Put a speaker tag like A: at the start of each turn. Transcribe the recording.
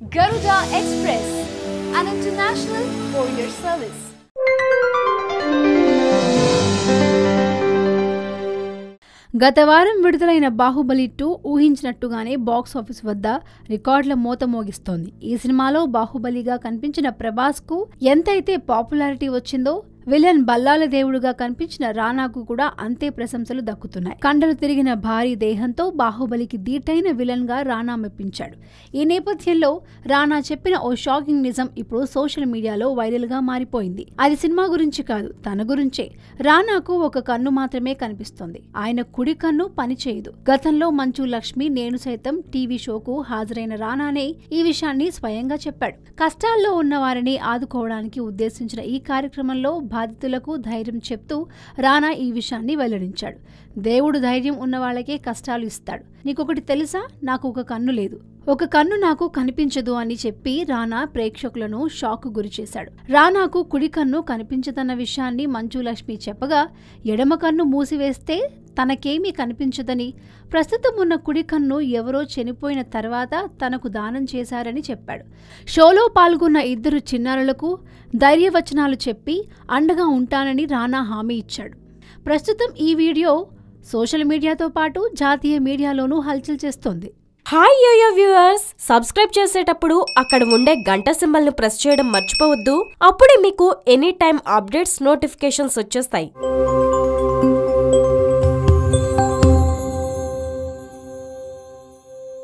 A: Garuda Express, an international courier service.
B: గత వారం విడుదలైన బాహుబలి టూ ఊహించినట్టుగానే బాక్స్ ఆఫీస్ వద్ద రికార్డుల మూత మోగిస్తోంది ఈ సినిమాలో బాహుబలిగా కనిపించిన ప్రభాస్కు ఎంతైతే పాపులారిటీ వచ్చిందో విలన్ బల్లాల దేవుడుగా కనిపించిన రానాకు కూడా అంతే ప్రశంసలు దక్కుతున్నాయి. కండలు తిరిగిన భారీ దేహంతో బాహుబలికి దీటైన విలన్గా రానా మెప్పించాడు. ఈ నేపథ్యంలో రానా చెప్పిన ఓ షాకింగ్ నిజం ఇప్పుడు సోషల్ మీడియాలో వైరల్గా మారిపోయింది. అది సినిమా గురించి కాదు తన గురించే. రానాకు ఒక కన్ను మాత్రమే కనిపిస్తోంది. ఆయన కుడి కన్ను పనిచేయదు గతంలో మంచు లక్ష్మి నేను సైతం టీవీ షోకు హాజరైన రానానే ఈ విషయాన్ని స్వయంగా చెప్పాడు. కష్టాల్లో ఉన్న వారిని ఆదుకోవడానికి ఉద్దేశించిన ఈ కార్యక్రమంలో బాధితులకు ధైర్యం చెప్తూ రానా ఈ విషయాన్ని వెల్లడించాడు. దేవుడు ధైర్యం ఉన్న వాళ్ళకే కష్టాలు ఇస్తాడు. నీకొకటి తెలుసా? నాకు ఒక కన్ను లేదు. ఒక కన్ను నాకు కనిపించదు అని చెప్పి రానా ప్రేక్షకులను షాక్ గురిచేశాడు రానాకు కుడి కన్ను కనిపించదన్న విషయాన్ని మంజులక్ష్మి చెప్పగా ఎడమ కన్ను మూసివేస్తే తనకేమీ కనిపించదని ప్రస్తుతం ఉన్న కుడి కన్ను ఎవరో చనిపోయిన తర్వాత తనకు దానం చేశారని చెప్పాడు. షోలో పాల్గొన్న ఇద్దరు చిన్నారులకు ధైర్యవచనాలు చెప్పి అండగా ఉంటానని రానా హామీ ఇచ్చాడు. ప్రస్తుతం ఈ వీడియో సోషల్ మీడియాతో పాటు జాతీయ మీడియాలోనూ హల్చల్ చేస్తోంది.
C: Hi yo-yo viewers! సబ్స్క్రైబ్ చేసేటప్పుడు అక్కడ ఉండే గంట సింబల్ను ప్రెస్ చేయడం మర్చిపోవద్దు. అప్పుడే మీకు ఎనీ టైం అప్డేట్స్ నోటిఫికేషన్స్ వచ్చేస్తాయి.